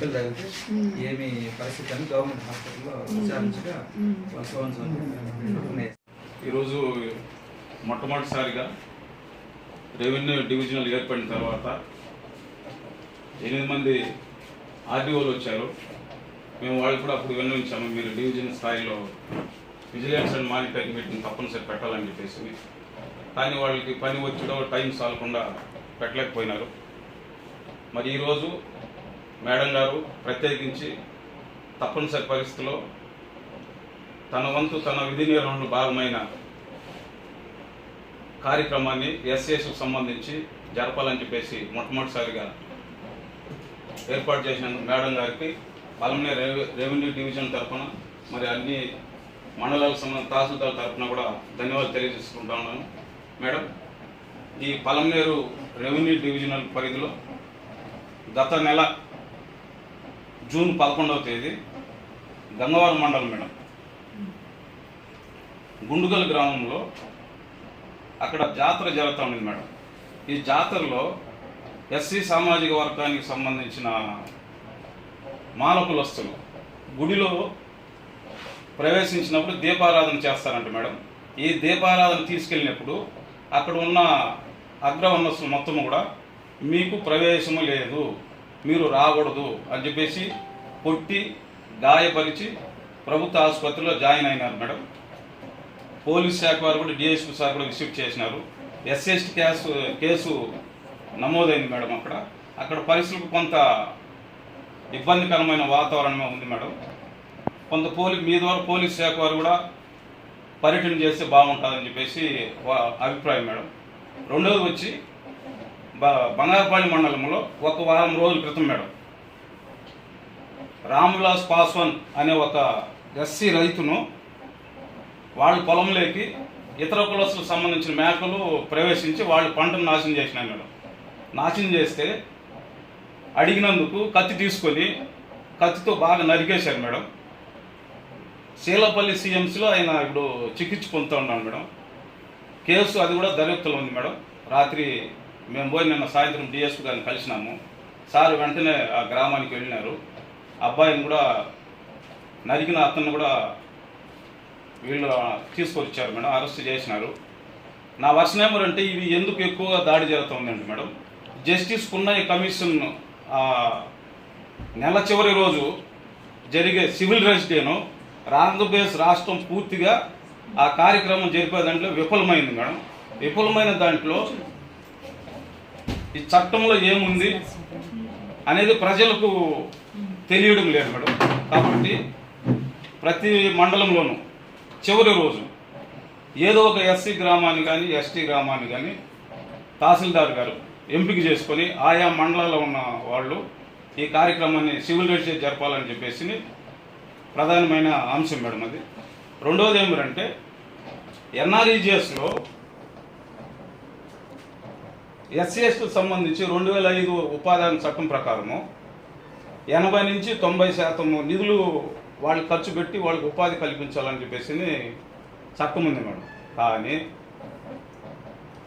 దెబ్బలు తగిలితే ఏమి పరిస్థితి అని గవర్నమెంట్ హాస్పిటల్లో విచారించగా వాళ్ళు సోన్. ఈరోజు మొట్టమొదటిసారిగా రెవెన్యూ డివిజనల్ ఏర్పడిన తర్వాత ఎనిమిది మంది ఆర్డీఓలు వచ్చారు. మేము వాళ్ళకి కూడా అప్పుడు విన్నవించాము మీరు డివిజన్ స్థాయిలో విజిలెన్స్ అండ్ మానిటరింగ్ మీటింగ్ తప్పనిసరి పెట్టాలని చెప్పేసి. కానీ వాళ్ళకి పని వచ్చడో టైం సాలకుండా పెట్టలేకపోయినారు. మరి ఈరోజు మేడం గారు ప్రత్యేకించి తప్పనిసరి పరిస్థితిలో తన వంతు తన విధి నిర్వహణలో భాగమైన కార్యక్రమాన్ని ఎస్ఎస్కు సంబంధించి జరపాలని చెప్పేసి మొట్టమొదటిసారిగా ఏర్పాటు చేసిన మేడం గారికి పలమనే రెవెన్యూ డివిజన్ తరఫున మరి అన్ని మండలాలకు సంబంధించిన తహసీల్దార్ తరఫున కూడా ధన్యవాదాలు తెలియజేసుకుంటా ఉన్నాను. మేడం ఈ పలమనేరు రెవెన్యూ డివిజనల్ పరిధిలో గత నెల జూన్ పదకొండవ తేదీ గంగవారం మండలం మేడం. గుండుగల్ గ్రామంలో అక్కడ జాతర జరుగుతూ ఉంది మేడం. ఈ జాతరలో ఎస్సీ సామాజిక వర్గానికి సంబంధించిన మానకులస్తులు గుడిలో ప్రవేశించినప్పుడు దీపారాధన చేస్తారంట మేడం. ఈ దీపారాధన తీసుకెళ్ళినప్పుడు అక్కడ ఉన్న అగ్రవర్ణస్తులు మొత్తం కూడా మీకు ప్రవేశము లేదు. మీరు రాకూడదు అని చెప్పేసి కొట్టి గాయపరిచి ప్రభుత్వ ఆసుపత్రిలో జాయిన్ అయినారు మేడం. పోలీస్ శాఖ వారు కూడా డిఎస్పీ సార్ కూడా విజిట్ చేసినారు. ఎస్ఎస్టీ కేసు కేసు నమోదైంది మేడం అక్కడ. అక్కడ పరిస్థితులకు కొంత ఇబ్బందికరమైన వాతావరణమే ఉంది మేడం. కొంత పోలీ మీ ద్వారా పోలీస్ శాఖ వారు కూడా పర్యటన చేస్తే బాగుంటుందని చెప్పేసి అభిప్రాయం మేడం. రెండోది వచ్చి బ- మండలంలో ఒక వారం రోజుల క్రితం మేడం. రామ్విలాస్ పాస్వాన్ అనే ఒక ఎస్సీ రైతును వాళ్ళ పొలంలోకి ఇతర కులస్తులకు సంబంధించిన మేకలు ప్రవేశించి వాళ్ళ పంటను నాశనం చేసినాయి మేడం. నాశనం చేస్తే అడిగినందుకు కత్తి తీసుకొని కత్తితో బాగా నరికేశారు మేడం. శీలపల్లి సీఎంసీలో ఆయన ఇప్పుడు చికిత్స పొందుతూ ఉన్నాడు మేడం. కేసు అది కూడా దర్యాప్తులో ఉంది మేడం. రాత్రి మేము పోయి నిన్న సాయంత్రం డిఎస్పీ గారిని కలిసినాము. సార్ వెంటనే ఆ గ్రామానికి వెళ్ళినారు. అబ్బాయిని కూడా నరికిన అతను కూడా వీళ్ళు తీసుకొచ్చారు మేడం అరెస్ట్ చేసినారు. నా వర్షన్ ఏమంటే ఇవి ఎందుకు ఎక్కువగా దాడి జరుగుతుందండి మేడం? జస్టిస్ కున్నయ్య కమిషన్ నెల చివరి రోజు జరిగే సివిల్ రైట్స్ డేను ఆంధ్రప్రదేశ్ రాష్ట్రం పూర్తిగా ఆ కార్యక్రమం జరిపే దాంట్లో విఫలమైంది మేడం. విఫలమైన దాంట్లో ఈ చట్టంలో ఏముంది అనేది ప్రజలకు తెలియడం లేదు మేడం. కాబట్టి ప్రతి మండలంలోనూ చివరి రోజు ఏదో ఒక ఎస్సీ గ్రామాన్ని కానీ ఎస్టీ గ్రామాన్ని కానీ తహసీల్దార్ గారు ఎంపిక చేసుకొని ఆయా మండలాల్లో ఉన్న వాళ్ళు ఈ కార్యక్రమాన్ని సివిల్ రైట్స్ జరపాలని చెప్పేసి ప్రధానమైన అంశం మేడం అది. రెండవది ఏమిటంటే ఎన్ఆర్ఈజిఎస్లో ఎస్సీ ఎస్టీకి సంబంధించి రెండు వేల ఐదు ఉపాధి చట్టం ప్రకారము ఎనభై నుంచి తొంభై శాతం నిధులు వాళ్ళు ఖర్చు పెట్టి వాళ్ళకి ఉపాధి కల్పించాలని చెప్పేసి చట్టం ఉంది మేడం. కానీ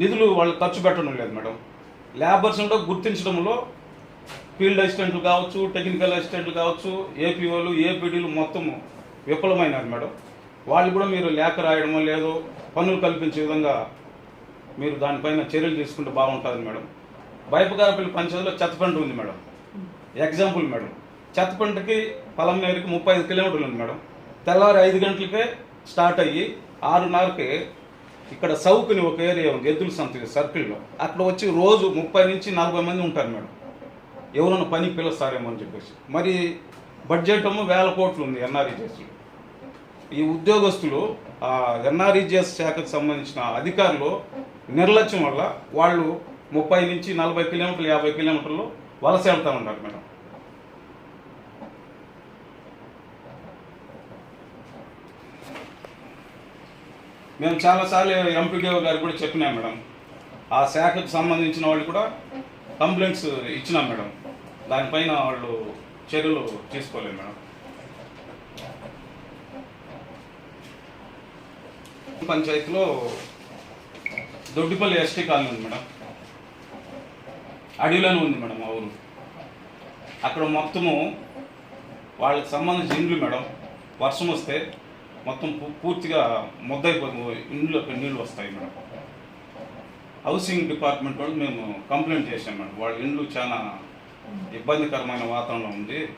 నిధులు వాళ్ళు ఖర్చు పెట్టడం లేదు మేడం. లేబర్స్ కూడా గుర్తించడంలో ఫీల్డ్ అసిస్టెంట్లు కావచ్చు టెక్నికల్ అసిస్టెంట్లు కావచ్చు ఏపీఓలు ఏపీడీలు మొత్తం విఫలమైనారు మేడం. వాళ్ళు కూడా మీరు లేఖ రాయడమో లేదో పనులు కల్పించే విధంగా మీరు దానిపైన చర్యలు తీసుకుంటే బాగుంటుంది మేడం. బైపగారపల్లి పంచాయతీలో చెత్తపంట ఉంది మేడం. Example madam. చెత్తపంటకి పలంనేరుకి ముప్పై ఐదు కిలోమీటర్లు ఉంది మేడం. తెల్లారి ఐదు గంటలకే స్టార్ట్ అయ్యి ఆరున్నరకి ఇక్కడ సౌకుని ఒక ఏరియా ఉంది ఎద్దుల సంత సర్కిల్లో. అక్కడ వచ్చి రోజు ముప్పై నుంచి నలభై మంది ఉంటారు మేడం. ఎవరైనా పని పిలుస్తారేమో అని చెప్పేసి. మరి బడ్జెట్ ఏమో వేల కోట్లు ఉంది ఎన్ఆర్ఈజెస్లో ఈ ఉద్యోగస్తులు ఎన్ఆర్ఈజిఎస్ శాఖకు సంబంధించిన అధికారులు నిర్లక్ష్యం వల్ల వాళ్ళు ముప్పై నుంచి నలభై కిలోమీటర్లు యాభై కిలోమీటర్లు వలస వెళ్తూ ఉన్నారు మేడం. మేము చాలాసార్లు ఎంపీడీఓ గారు కూడా చెప్పినాం మేడం. ఆ శాఖకు సంబంధించిన వాళ్ళు కూడా కంప్లైంట్స్ ఇచ్చినాం మేడం. దానిపైన వాళ్ళు చర్యలు తీసుకోలేదు మేడం. పంచాయతీలో దొడ్డిపల్లి ఎస్టీ కాలనీ ఉంది మేడం. అడవిలోనే ఉంది మేడం మా ఊరు. అక్కడ మొత్తము వాళ్ళకి సంబంధించిన ఇండ్లు మేడం. వర్షం వస్తే మొత్తం పూ- పూర్తిగా ముద్దయిపోతుంది ఇండ్లకి నీళ్ళు వస్తాయి మేడం. హౌసింగ్ డిపార్ట్మెంట్ వాళ్ళు మేము కంప్లైంట్ చేసాం మేడం. వాళ్ళ ఇండ్లు చాలా ఇబ్బందికరమైన వాతావరణం ఉంది.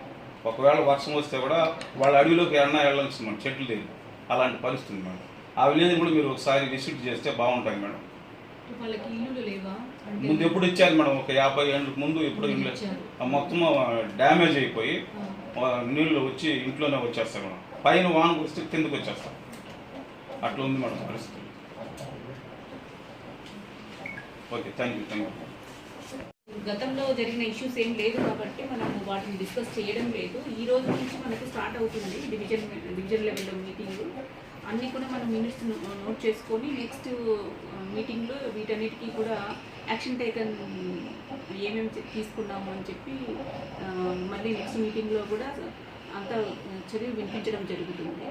ఒకవేళ వర్షం వస్తే కూడా వాళ్ళ అడవిలోకి ఎన్నా వెళ్ళాల్సింది మేడం చెట్లు లేదు అలాంటి పరిస్థితి మేడం. ఆ విలేజ్ కూడా మీరు ఒకసారి విజిట్ చేస్తే బాగుంటాయి మేడం. ముందు ఎప్పుడు ఇచ్చారు మేడం? ఒక యాభై ఏళ్ళకి ముందు ఎప్పుడు మొత్తం డ్యామేజ్ అయిపోయి నీళ్ళు వచ్చి ఇంట్లోనే వచ్చేస్తాయి మేడం. పైన వాన వస్తే కిందకి వచ్చేస్తాం అట్లా ఉంది మేడం పరిస్థితి. Okay thank you thank you. గతంలో జరిగిన ఇష్యూస్ ఏం లేదు కాబట్టి మనం వాటిని డిస్కస్ చేయడం లేదు. ఈ రోజు నుంచి మనకి స్టార్ట్ అవుతుంది డివిజన్ డివిజన్ లెవెల్లో మీటింగ్ అన్నీ కూడా మనం మినిట్స్ నోట్ చేసుకొని నెక్స్ట్ మీటింగ్లో వీటన్నిటికీ కూడా యాక్షన్ టేకన్ ఏమేమి తీసుకున్నాము అని చెప్పి మళ్ళీ నెక్స్ట్ మీటింగ్లో కూడా అంతా చదివి వినిపించడం జరుగుతుంది.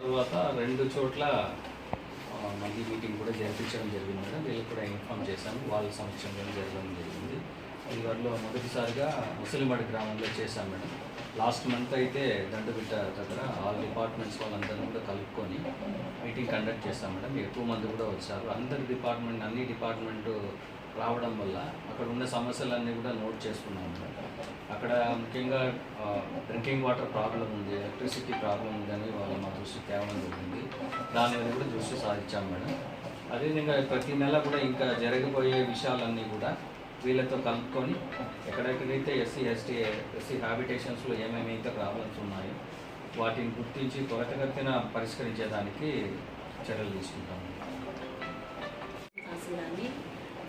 తర్వాత రెండు చోట్ల మళ్ళీ మీటింగ్ కూడా జరిపించడం జరిగింది మేడం. వీళ్ళకి కూడా ఇన్ఫామ్ చేశాను. వాళ్ళ సమక్షంలో జరగడం జరిగింది. ఈ వారిలో మొదటిసారిగా ముసలిమడి గ్రామంలో చేశాం మేడం. లాస్ట్ మంత్ అయితే దండబిడ్డ దగ్గర ఆల్ డిపార్ట్మెంట్స్ వాళ్ళందరూ కూడా కలుపుకొని మీటింగ్ కండక్ట్ చేస్తాం మేడం. ఎక్కువ మంది కూడా వచ్చారు. అందరి డిపార్ట్మెంట్ అన్ని డిపార్ట్మెంట్ రావడం వల్ల అక్కడ ఉన్న సమస్యలన్నీ కూడా నోట్ చేసుకున్నాం మేడం. అక్కడ ముఖ్యంగా డ్రింకింగ్ వాటర్ ప్రాబ్లం ఉంది ఎలక్ట్రిసిటీ ప్రాబ్లం ఉందని వాళ్ళ మా దృష్టి తేవడం జరిగింది. దాని మీద కూడా దృష్టి సాధించాం మేడం. అదేవిధంగా ప్రతి నెల కూడా ఇంకా జరగబోయే విషయాలన్నీ కూడా వీళ్ళతో కలుపుకొని ఎక్కడెక్కడైతే ఎస్సీ ఎస్టీ ఎస్సీ హ్యాబిటేషన్స్లో ఏమేమైతే ప్రాబ్లమ్స్ ఉన్నాయో వాటిని గుర్తించి త్వరతగతిన పరిష్కరించేదానికి చర్యలు తీసుకుంటాము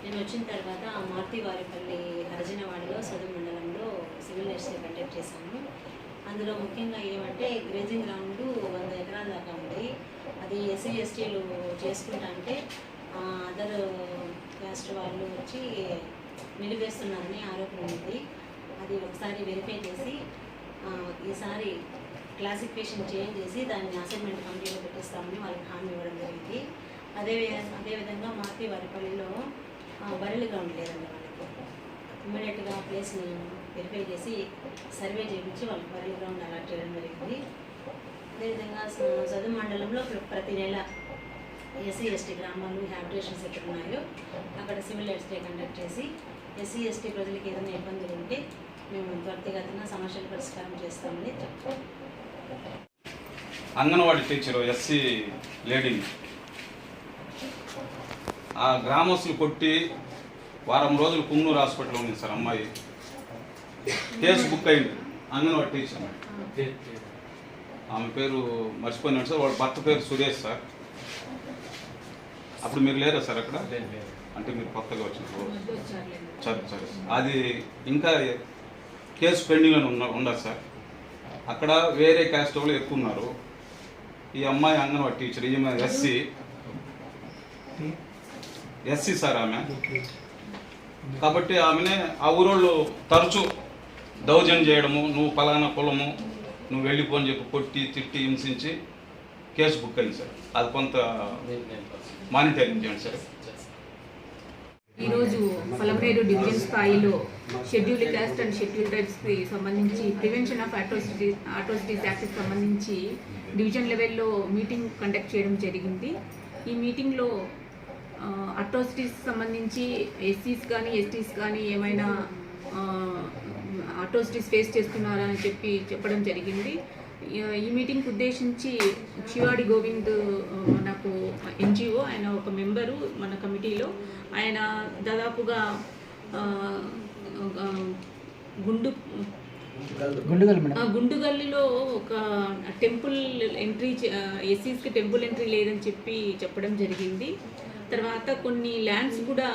నేను వచ్చిన తర్వాత మార్తివారిపల్లి హరజనవాడలో సదువు మండలంలో సివిల్ ఎస్టీ కండక్ట్ చేశాను. అందులో ముఖ్యంగా ఏమంటే గ్రేజింగ్ గ్రౌండ్ వంద ఎకరాల దాకా ఉంది. అది ఎస్సీ ఎస్టీలు చేసుకుంటా అంటే అదర్ క్యాస్ట్ వాళ్ళు వచ్చి నిలిపేస్తున్నారని ఆరోపణ ఉంది. అది ఒకసారి వెరిఫై చేసి ఈసారి క్లాసిఫికేషన్ చేంజ్ చేసి దాన్ని అసైన్మెంట్ కమిటీలో పెట్టిస్తామని వాళ్ళకి హామీ ఇవ్వడం జరిగింది. అదే అదేవిధంగా మాకి వరిపల్లిలో బరెల్ గ్రౌండ్ లేదండి వాళ్ళకి. ఇమ్మీడియట్గా ప్లేస్ని వెరిఫై చేసి సర్వే చేయించి వాళ్ళకి బరెల్ గ్రౌండ్ అలాట్ చేయడం జరిగింది. అదేవిధంగా చదువు మండలంలో ప్రతి నెల ఎస్సీ ఎస్టీ గ్రామాలు హ్యాబిటేషన్స్ ఎక్కడ ఉన్నాయో అక్కడ సివిల్ ఎస్టీ కండక్ట్ చేసి ఎస్సీ ఎస్టీ ప్రజలకు ఏదైనా ఇబ్బందులు ఉంటే మేము త్వరితగతిన సమస్యలు పరిష్కారం చేస్తామని చెప్తాం అంగన్వాడీ టీచరు ఎస్సీ లేడీని ఆ గ్రామస్తులు కొట్టి వారం రోజులు కున్నూరు హాస్పిటల్లో ఉంది సార్ అమ్మాయి. కేసు బుక్ అయింది. అంగన్వాడీ టీచర్. ఆమె పేరు మర్చిపోయినాడు సార్ వాళ్ళ భర్త పేరు సురేష్ సార్. అప్పుడు మీరు లేరా సార్ అక్కడ? అంటే మీరు కొత్తగా వచ్చారులేండి. సరే సరే. అది ఇంకా కేసు పెండింగ్లో ఉన్న ఉండదు సార్. అక్కడ వేరే క్యాస్ట్ వాళ్ళు ఎక్కువ ఉన్నారు. ఈ అమ్మాయి అంగన్వాడీ టీచర్ ఈమె ఎస్సీ. ఎస్సీ సార్ ఆమె. కాబట్టి ఆమెనే ఆ ఊరోళ్ళు తరచూ దౌర్జన్యం చేయడము నువ్వు పలానా కులము నువ్వు వెళ్ళిపో అని చెప్పి కొట్టి తిట్టి హింసించి కేసు బుక్ అయింది సార్. అది కొంత మానిటరింగ్ చేయండి సార్. ఈరోజు పలమనేరు డివిజన్ స్థాయిలో షెడ్యూల్ క్యాస్ట్ అండ్ షెడ్యూల్ ట్రైబ్స్కి సంబంధించి ప్రివెన్షన్ ఆఫ్ అట్రోసిటీ అట్రోసిటీస్ యాక్ట్కి సంబంధించి డివిజన్ లెవెల్లో మీటింగ్ కండక్ట్ చేయడం జరిగింది. ఈ మీటింగ్లో అట్రోసిటీస్ సంబంధించి ఎస్సీస్ కానీ ఎస్టీస్ కానీ ఏమైనా అట్రోసిటీస్ ఫేస్ చేస్తున్నారా అని చెప్పి చెప్పడం జరిగింది. ఈ- మీటింగ్కి ఉద్దేశించి శివాడి గోవింద్ ఆ, మనకు ఎన్జిఓ ఆయన ఒక మెంబరు మన కమిటీలో. ఆయన దాదాపుగా గుండు గుండుగల్లిలో ఒక టెంపుల్ ఎంట్రీ ఎస్సీస్కి టెంపుల్ ఎంట్రీ లేదని చెప్పి చెప్పడం జరిగింది. తర్వాత కొన్ని ల్యాండ్స్ కూడా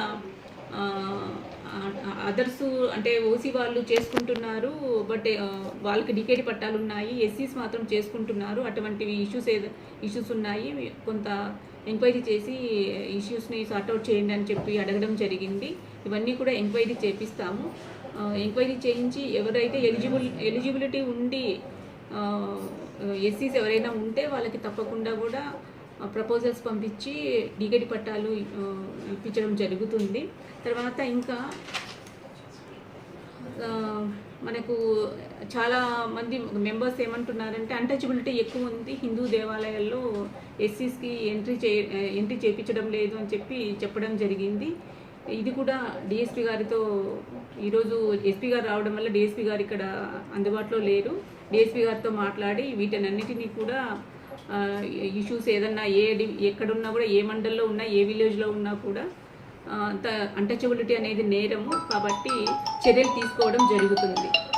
అదర్స్ అంటే ఓసీ వాళ్ళు చేసుకుంటున్నారు బట్ వాళ్ళకి డికేట్ పట్టాలు ఉన్నాయి ఎస్సీస్ మాత్రం చేసుకుంటున్నారు. అటువంటివి ఇష్యూస్ ఏదో ఇష్యూస్ ఉన్నాయి. కొంత ఎంక్వైరీ చేసి ఇష్యూస్ని సార్ట్అవుట్ చేయండి అని చెప్పి అడగడం జరిగింది. ఇవన్నీ కూడా ఎంక్వైరీ చేపిస్తాము. ఎంక్వైరీ చేయించి ఎవరైతే ఎలిజిబుల్ ఎలిజిబిలిటీ ఉండి ఎస్సీస్ ఎవరైనా ఉంటే వాళ్ళకి తప్పకుండా కూడా ప్రపోజల్స్ పంపించి డిగడి పట్టాలు ఇప్పించడం జరుగుతుంది. తర్వాత ఇంకా మనకు చాలా మంది మెంబర్స్ ఏమంటున్నారంటే అన్టచబిలిటీ ఎక్కువ ఉంది. హిందూ దేవాలయాల్లో ఎస్సీస్కి ఎంట్రీ చే ఎంట్రీ చేయించడం లేదు అని చెప్పి చెప్పడం జరిగింది. ఇది కూడా డిఎస్పి గారితో ఈరోజు ఎస్పీ గారు రావడం వల్ల డిఎస్పి గారు ఇక్కడ అందుబాటులో లేరు. డిఎస్పి గారితో మాట్లాడి వీటన్నిటినీ కూడా ఇష్యూస్ ఏదన్నా ఏ డి- ఎక్కడున్నా కూడా ఏ మండల్లో ఉన్నా ఏ విలేజ్లో ఉన్నా కూడా అంత అన్టచబిలిటీ అనేది నేరము. కాబట్టి చర్యలు తీసుకోవడం జరుగుతుంది.